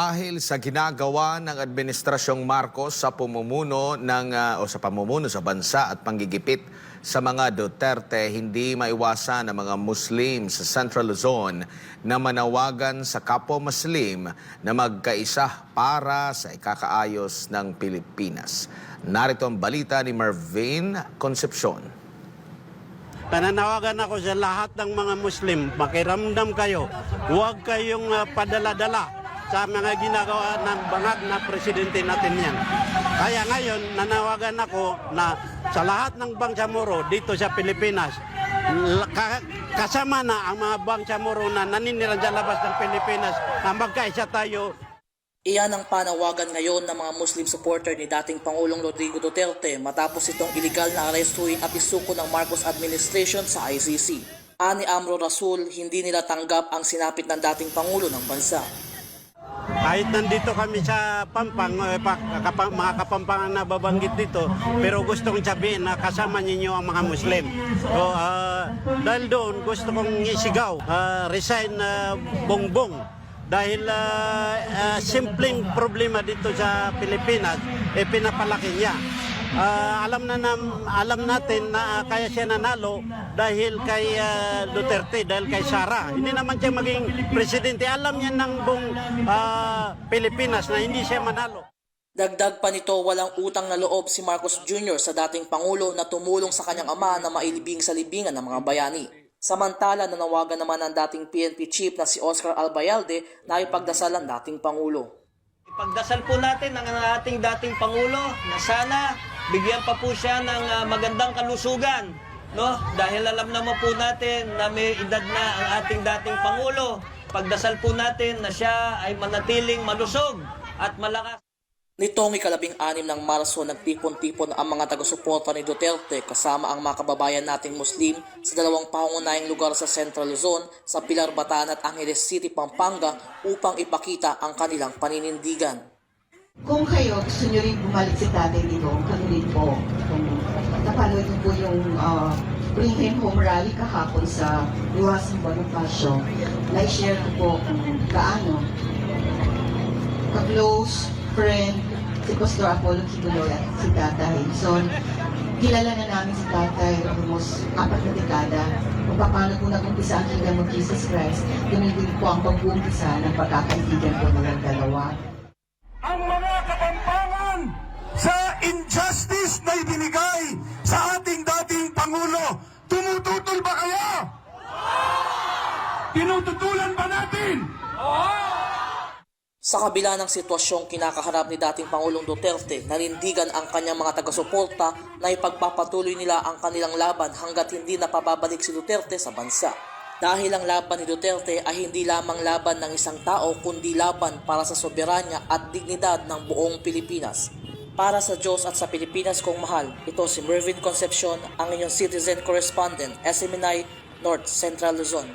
Dahil sa ginagawa ng Administrasyong Marcos sa pumumuno ng ah, o sa pamumuno sa bansa at panggigipit sa mga Duterte, hindi maiwasan ng mga Muslim sa Central Luzon na manawagan sa kapwa Muslim na magkaisa para sa ikakaayos ng Pilipinas. Narito ang balita ni Marvin Concepcion. Pananawagan ako sa lahat ng mga Muslim, makiramdam kayo, huwag kayong ah, padala-dala sa mga ginagawa ng bangag na presidente natin yan. Kaya ngayon, nanawagan ako na sa lahat ng Bangsamoro dito sa Pilipinas, kasama na ang mga Bangsamoro na naninirahan sa labas ng Pilipinas na magkaisa tayo Iyan ang panawagan ngayon ng mga Muslim supporter ni dating Pangulong Rodrigo Duterte matapos itong iligal na arestuin at isuko ng Marcos administration sa ICC. Ani Amro Rasul, hindi nila tanggap ang sinapit ng dating Pangulo ng bansa. Kahit nandito kami sa Pampang, eh, mga kapampangan na babanggit dito, pero gusto kong sabihin na kasama ninyo ang mga Muslim. So, ah, dahil doon, gusto kong isigaw, ah, resign na bongbong. Dahil ah, ah, simpleng problema dito sa Pilipinas, eh, pinapalaki niya. Ah, alam na nam- alam natin na ah, kaya siya nanalo dahil kay ah, Duterte, dahil kay Sara. Hindi naman siya maging presidente. Alam niya ng buong ah, Pilipinas na hindi siya manalo. Dagdag pa nito, walang utang na loob si Marcos Jr. sa dating Pangulo na tumulong sa kanyang ama na mailibing sa libingan ng mga bayani. Samantala, nanawagan naman ang dating PNP chief na si Oscar Albayalde na ipagdasal ang dating Pangulo. Ipagdasal po natin ang ating dating Pangulo na sana bigyan pa po siya ng ah, magandang kalusugan. No? Dahil alam naman po natin na may edad na ang ating dating Pangulo. Pagdasal po natin na siya ay manatiling malusog at malakas. Nitong ikalabing anim ng Marso, nagtipon-tipon ang mga taga-suporta ni Duterte kasama ang mga kababayan nating Muslim sa dalawang pangunahing lugar sa Central Luzon sa Pilar Bataan at Angeles City, Pampanga upang ipakita ang kanilang paninindigan. Kung kayo gusto nyo rin bumalik si tatay dito, kami rin po. Kung napanood po yung uh, Bring Him Home rally kahapon sa Iwasan Bonifacio, na-share ko po kung gaano ka-close friend si Pastor Apollo Kibuloy at si Tatay. So, kilala na namin si Tatay almost apat na dekada kung paano po nag-umpisa ang kingdom of Jesus Christ. Din po ang pag-uumpisa ng pagkakaibigan po ng dalawa. Tumututol ba kayo? Tinututulan ba natin? Sa kabila ng sitwasyong kinakaharap ni dating Pangulong Duterte, nanindigan ang kanyang mga taga-suporta na ipagpapatuloy nila ang kanilang laban hanggat hindi napababalik si Duterte sa bansa. Dahil ang laban ni Duterte ay hindi lamang laban ng isang tao kundi laban para sa soberanya at dignidad ng buong Pilipinas. Para sa Diyos at sa Pilipinas kong mahal, ito si Mervin Concepcion, ang inyong citizen correspondent, SMNI North Central Luzon.